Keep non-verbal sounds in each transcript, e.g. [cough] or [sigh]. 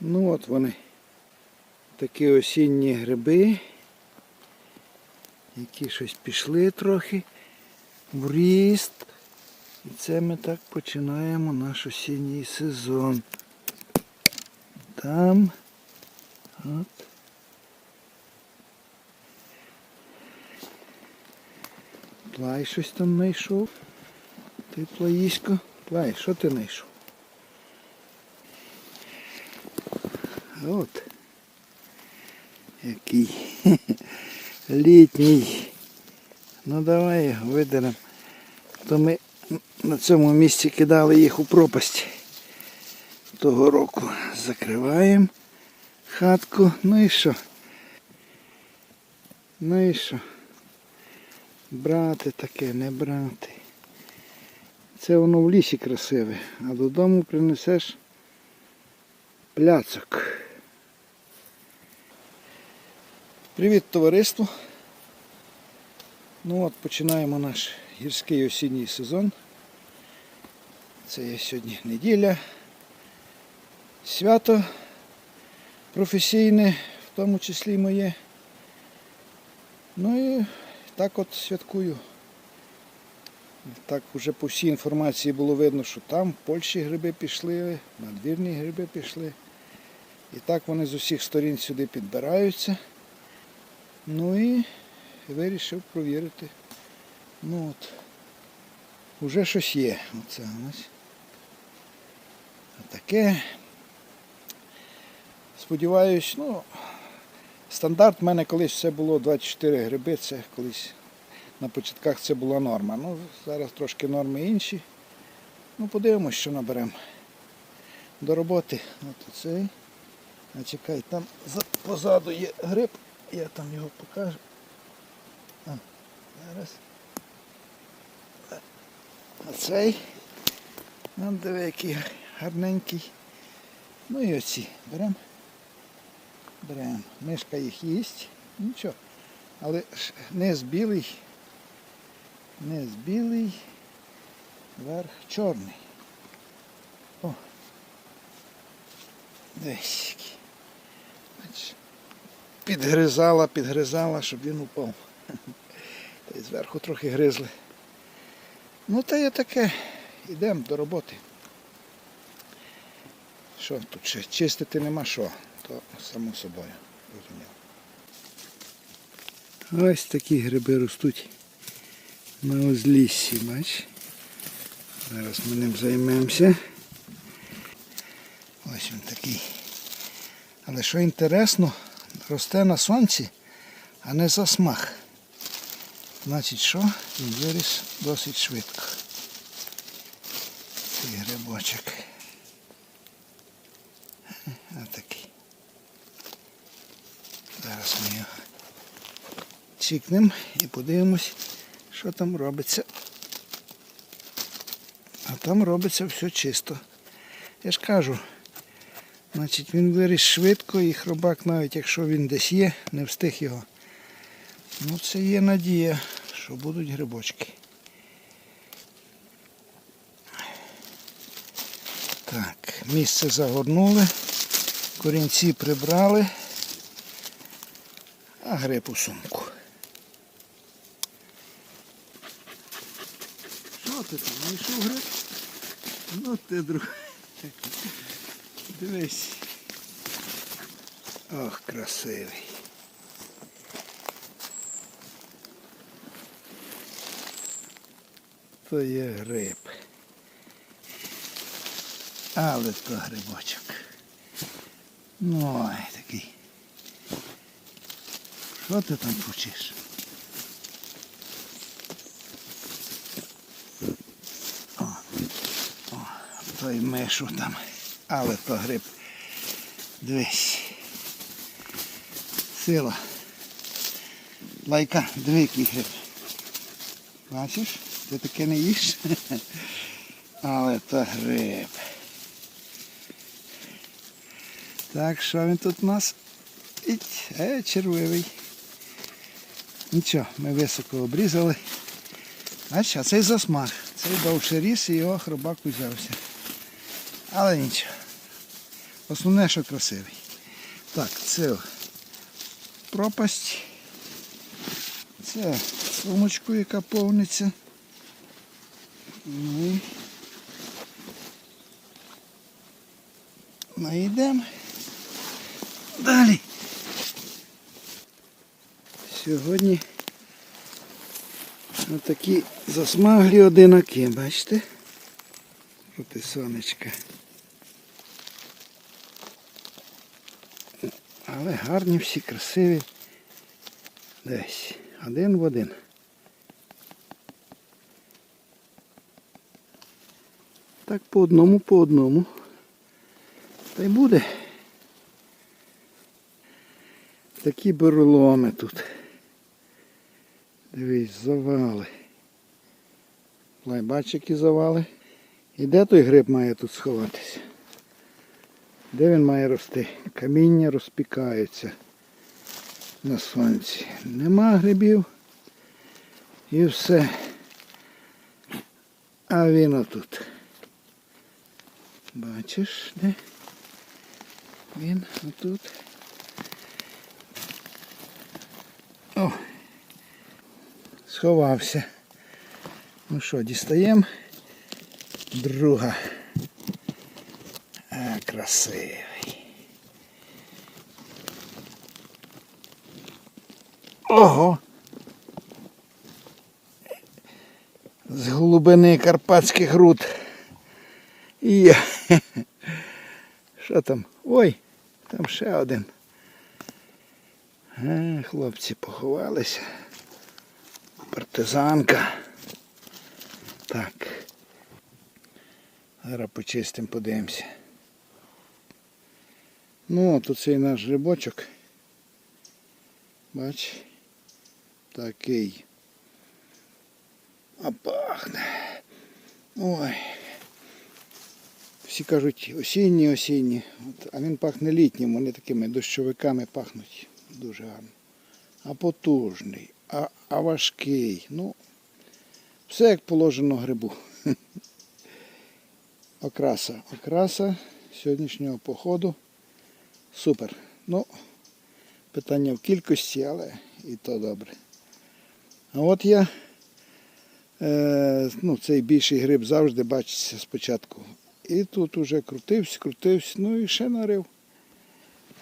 Ну от вони. Такі осінні гриби, які щось пішли трохи в ріст. І це ми так починаємо наш осінній сезон. Там. От. Плай щось там знайшов. Ти плаїсько. Плай, що ти знайшов? От. Який [laughs] літній. Ну давай видеремо. То ми на цьому місці кидали їх у пропасть того року. Закриваємо хатку. Ну і що? Ну і що? Брати таке, не брати. Це воно в лісі красиве, а додому принесеш пляцок. Привіт товариству! Ну от починаємо наш гірський осінній сезон. Це є сьогодні неділя. Свято професійне, в тому числі моє. Ну і так от святкую. Так вже по всій інформації було видно, що там Польщі гриби пішли, надвірні гриби пішли. І так вони з усіх сторін сюди підбираються. Ну і вирішив провірити. Ну от, уже щось є. Оце ось. Таке. Сподіваюсь, ну, стандарт в мене колись все було 24 гриби, це колись на початках це була норма. Ну, зараз трошки норми інші. Ну, подивимось, що наберемо. До роботи. От оцей. А чекай, там позаду є гриб, я там його покажу. А, зараз. Оцей. Ну, диви, який гарненький. Ну і оці. Беремо. Беремо. Мишка їх їсть. Нічого. Але ж низ білий. Низ білий. Верх чорний. О. Десь. Бачиш, Підгризала, підгризала, щоб він упав. Та й зверху трохи гризли. Ну та є таке. Йдемо до роботи. Що тут ще? Чистити нема що, то само собою. Розуміло. Ось такі гриби ростуть на узліссі, бач. Зараз ми ним займемося. Ось він такий. Але що інтересно, росте на сонці, а не засмах. Значить що? Він виріс досить швидко. Цей грибочок. Отакий. Зараз ми його чікнемо і подивимось, що там робиться. А там робиться все чисто. Я ж кажу, значить він виріс швидко і хробак, навіть якщо він десь є, не встиг його. Ну це є надія, що будуть грибочки. Так, місце загорнули, корінці прибрали, а гриб у сумку. Що ти там, знайшов гриб? Ну ти друг. Дивись. Ох, красивий. То є гриб. Але то грибочок. Ну, ой, такий. Що ти там хочеш? О, о, той мишу там. Але то гриб. Дивись. Сила. Лайка, диви, гриб. Бачиш? Ти таке не їш? [laughs] Але то гриб. Так, що він тут у нас? Іть, е, червивий. Нічого, ми високо обрізали. Бачиш, а цей засмаг. Цей довше ріс і його хробак узявся. Але нічого. Основне, що красивий. Так, це пропасть. Це сумочку, яка повниться. Ну і Найдемо. Далі. Сьогодні такі засмаглі одинаки, бачите? Проти сонечка. Але гарні всі, красиві. Десь. Один в один. Так по одному, по одному. Та й буде. Такі буреломи тут. Дивись, завали. Лай, бач, які завали. І де той гриб має тут сховатися? Де він має рости? Каміння розпікаються на сонці. Нема грибів. І все. А він отут. Бачиш, де? Він отут. О! Сховався. Ну що, дістаємо? Друга. А, красивий. Ого! З глибини карпатських руд. Я. Що там? Ой, там ще один. А, хлопці поховалися. Партизанка. Так. Зараз почистимо, подивимося. Ну, от оцей наш грибочок. Бач. Такий. А пахне. Ой. Всі кажуть осінні, осінні, От, а він пахне літнім, вони такими дощовиками пахнуть дуже гарно. А потужний, а, а важкий. Ну, все як положено грибу. [laughs] Окраса. Окраса сьогоднішнього походу. Супер. Ну, питання в кількості, але і то добре. А от я е, ну, цей більший гриб завжди бачиться спочатку. І тут уже крутився, крутився, ну і ще нарив.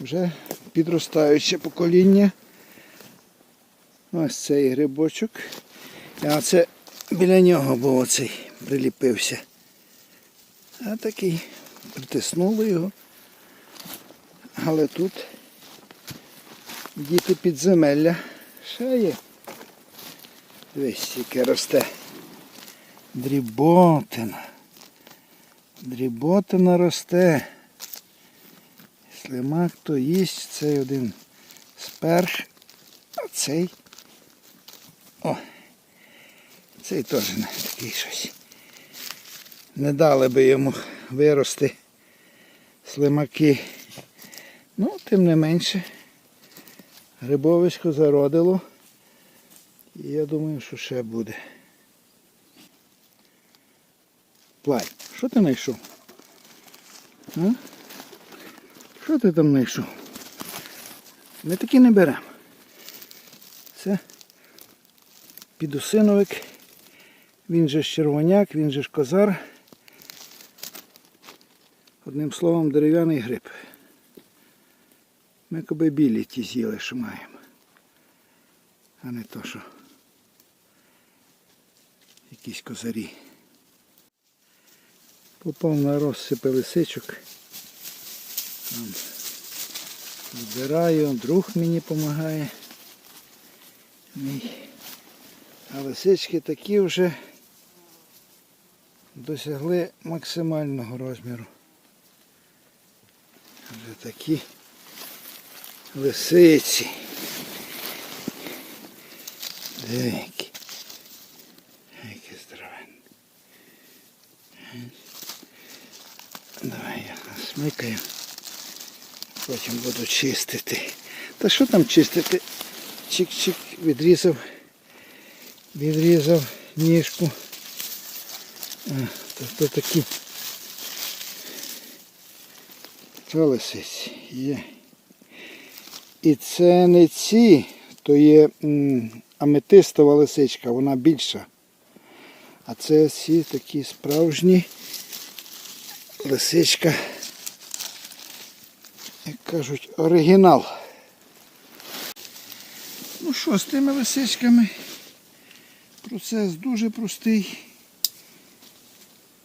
Вже підростаюче покоління. Ось цей грибочок. А це біля нього був оцей, приліпився. А такий притиснули його. Але тут діти підземелля ще є. Дивись, яке росте. Дріботина. Дріботина росте. Слимак то їсть, цей один сперх, а цей. О! Цей теж не такий щось. Не дали би йому вирости слимаки. Ну, тим не менше, грибовисько зародило. І я думаю, що ще буде. Плай, що ти знайшов? А? Що ти там знайшов? Ми такі не беремо. Це підусиновик, він же ж червоняк, він же ж козар. Одним словом, дерев'яний гриб. Ми коби білі ті з'їли, що маємо. А не то, що якісь козарі. Попав на розсипи лисичок. Там збираю, друг мені допомагає. Мій. А лисички такі вже досягли максимального розміру. Вже такі лисиці. Деякі. Які здоровенні. Давай я насмикаю. Потім буду чистити. Та що там чистити? Чик-чик відрізав. Відрізав ніжку. А, то, то такі. Це лисиці є. І це не ці, то є аметистова лисичка, вона більша. А це всі такі справжні лисичка, як кажуть, оригінал. Ну що, з тими лисичками процес дуже простий.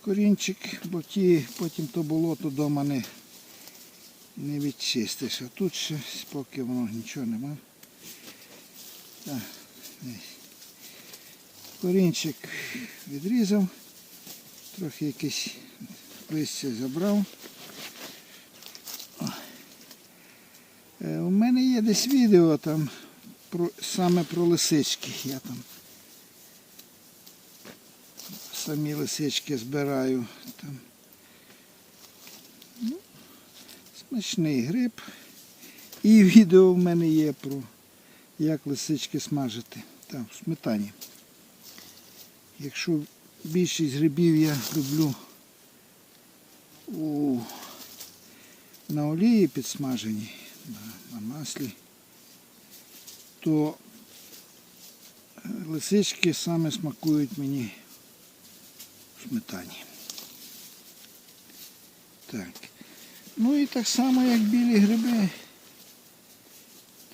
Корінчик, бо ті потім то болото вдома не, не відчистиш. А тут ще поки воно нічого нема. Так. Корінчик відрізав, трохи якесь листя забрав. Е, У мене є десь відео там про, саме про лисички. Я там самі лисички збираю. Там. Ну, смачний гриб. І відео в мене є про як лисички смажити. Там, в сметані. Якщо більшість грибів я люблю у, на олії підсмажені, на, на маслі, то е, лисички саме смакують мені в сметані. Так. Ну і так само, як білі гриби,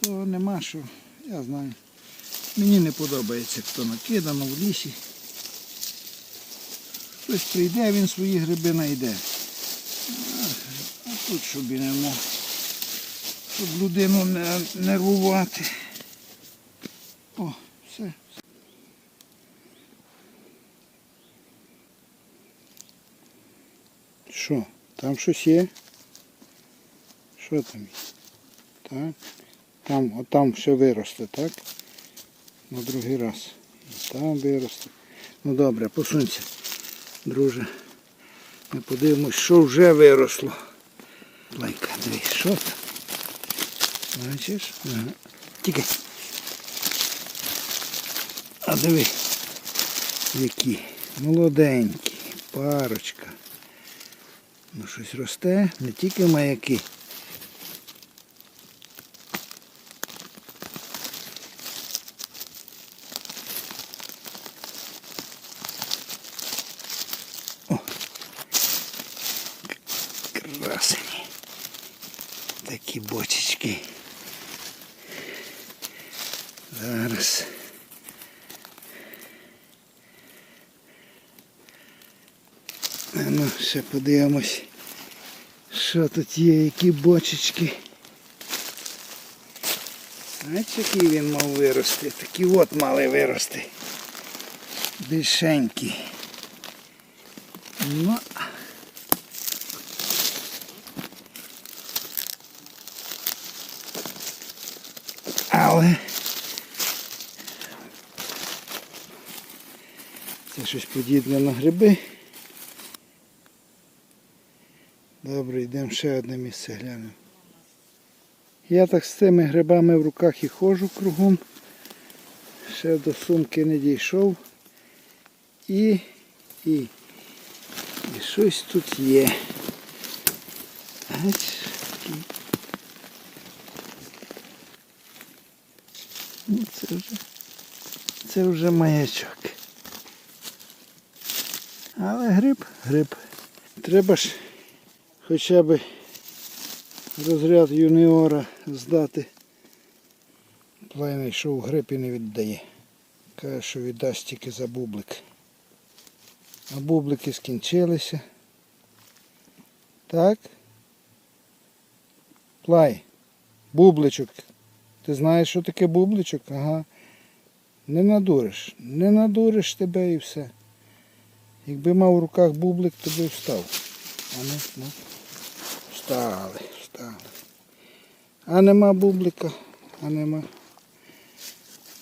то нема що, я знаю. Мені не подобається, хто накидано в лісі. Хтось прийде, він свої гриби знайде. А, тут щоб і не мог. Щоб людину не нервувати. О, все. Що, там щось є? Що там? Так. Там, от там все виросте, так? На другий раз. Там виросте. Ну добре, посунься, друже. Ми подивимось, що вже виросло. Лайка, дивись, що там? Бачиш? Ага. Тільки. А диви, які молоденькі, парочка. Ну щось росте, не тільки маяки. О, красені. Такі бочечки. Зараз. А ну, ще подивимось, що тут є, які бочечки. Знаєте, який він мав вирости? Такі от мали вирости. Більшенькі. Ну. Але це щось подібне на гриби. Добре, йдемо ще одне місце глянемо. Я так з цими грибами в руках і ходжу кругом. Ще до сумки не дійшов. І, і, і щось тут є. Ну, це вже, це вже маячок. Але гриб, гриб. Треба ж хоча б розряд юніора здати. Плайний йшов гриб і не віддає. Каже, що віддасть тільки за бублик. А бублики скінчилися. Так? Плай. Бубличок. Ти знаєш, що таке бубличок? Ага. Не надуриш. Не надуриш тебе і все. Якби мав у руках бублик, то би встав. А ну, ну. Встали, встали. А нема бублика, а нема.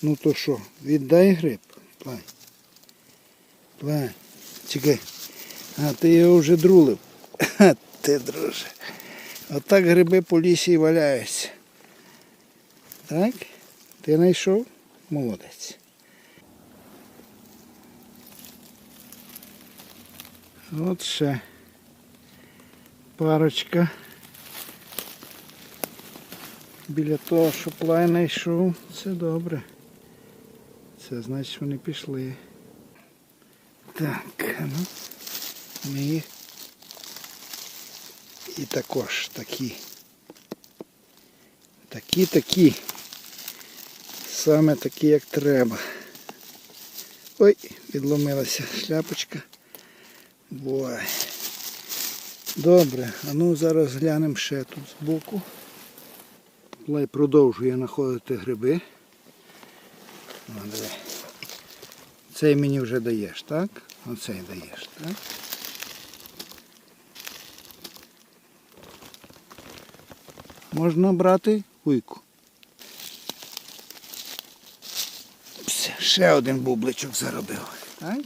Ну то що, віддай гриб. Плай. Плай. Чекай. А ти його вже друлив. [laughs] Ха, ти, друже. Отак гриби по лісі і валяються. Так? Ти знайшов? Молодець. От ще парочка біля того, що плай знайшов, це добре. Це значить вони пішли. Так, ну, ми. І також такі. Такі, такі. Саме такі, як треба. Ой, відломилася шляпочка. Бувай. Добре, а ну зараз глянемо ще тут збоку. Плай продовжує знаходити гриби. О. Цей мені вже даєш, так? Оцей даєш, так? Можна брати уйку. Ще один бубличок заробив. Так?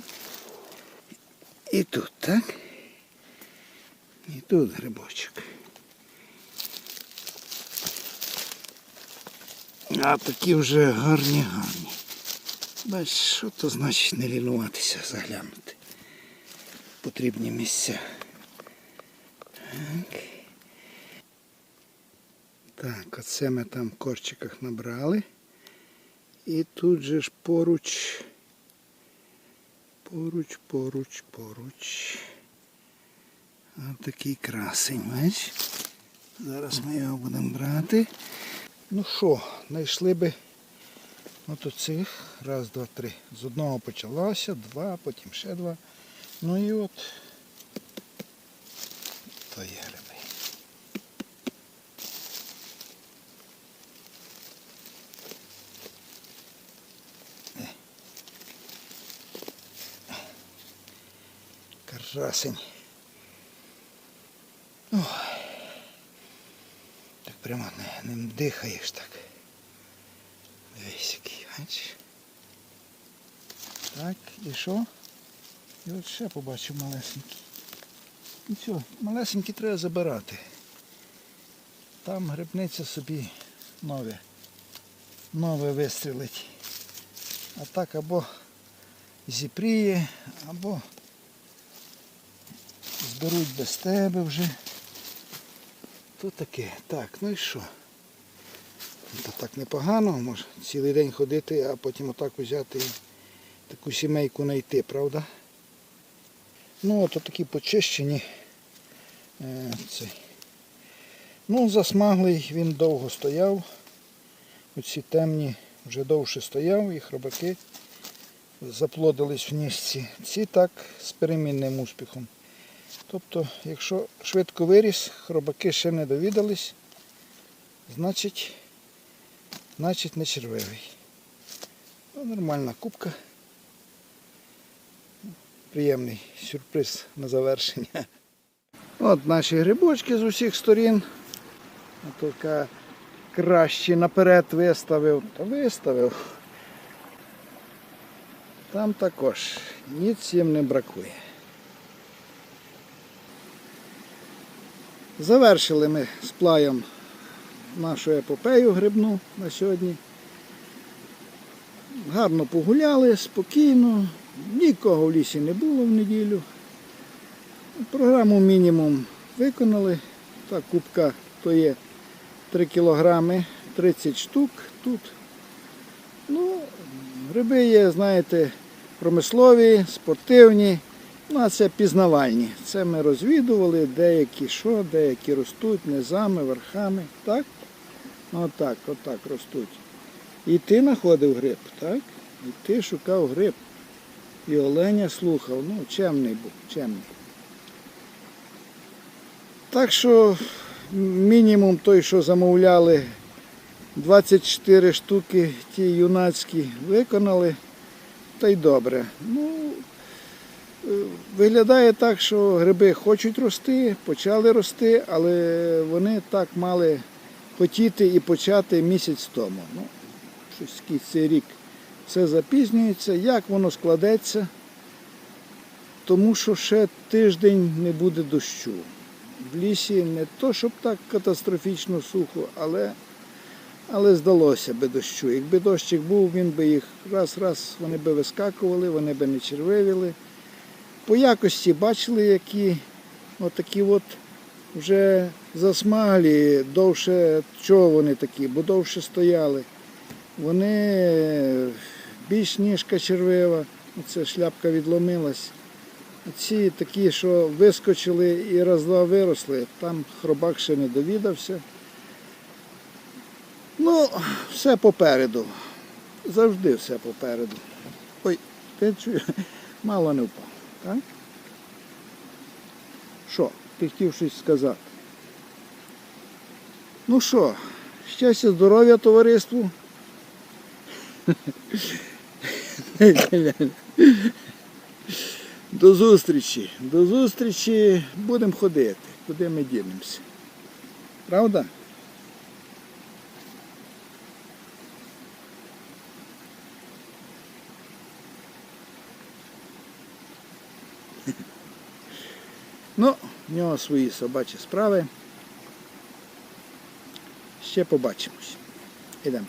І тут, так? І тут грибочок. А такі вже гарні, гарні. Бачиш, що то значить не лінуватися, заглянути. Потрібні місця. Так. Так, оце ми там в корчиках набрали. І тут же ж поруч. Поруч, поруч, поруч. Ось такий красень, бачиш? Зараз ми його будемо брати. Ну що, знайшли би от оцих. Раз, два, три. З одного почалося, два, потім ще два. Ну і от то є гриби. Е. Красень. Ой. Так прямо ним дихаєш так. Дивись який, бачиш? Так, і що? І от ще побачив малесенький. Все, малесенький треба забирати. Там грибниця собі нове. Нове вистрілить. А так або зіпріє, або зберуть без тебе вже. То таке. Так, ну і що? Та так непогано, може цілий день ходити, а потім отак взяти і таку сімейку знайти, правда? Ну от такі почищені. Е, цей. Ну, засмаглий він довго стояв. Оці темні вже довше стояв і хробаки заплодились в ніжці. Ці так з перемінним успіхом. Тобто, якщо швидко виріс, хробаки ще не довідались, значить, значить не червивий. Ну, нормальна кубка. Приємний сюрприз на завершення. От наші грибочки з усіх сторін. Така краще наперед виставив, то виставив. Там також ніц їм не бракує. Завершили ми з плаєм нашу епопею грибну на сьогодні. Гарно погуляли, спокійно, нікого в лісі не було в неділю. Програму мінімум виконали. Та кубка то є 3 кілограми 30 штук тут. Ну, гриби є, знаєте, промислові, спортивні. Ну, а це пізнавальні. Це ми розвідували, деякі що, деякі ростуть низами, верхами. Так? Отак, отак ростуть. І ти знаходив гриб, так? І ти шукав гриб. І оленя слухав. Ну, чемний був, чемний. Так що мінімум той, що замовляли, 24 штуки ті юнацькі виконали, та й добре. Ну, виглядає так, що гриби хочуть рости, почали рости, але вони так мали хотіти і почати місяць тому. Ну, щось цей рік все запізнюється. Як воно складеться? Тому що ще тиждень не буде дощу. В лісі не то, щоб так катастрофічно сухо, але, але здалося би дощу. Якби дощик був, він би їх раз-раз вони би вискакували, вони би не червивіли. По якості бачили, які отакі от вже засмаглі, довше, чого вони такі, бо довше стояли. Вони більш ніжка червива, оце шляпка відломилась. Ці такі, що вискочили і раз-два виросли, там хробак ще не довідався. Ну, все попереду. Завжди все попереду. Ой, ти чуєш? Мало не впав. Так? Що, ти хотів щось сказати? Ну що, щастя, здоров'я товариству. До зустрічі. До зустрічі будемо ходити. Куди ми дінемося? Правда? Ну, в нього свої собачі справи. Ще побачимось. Ідемо.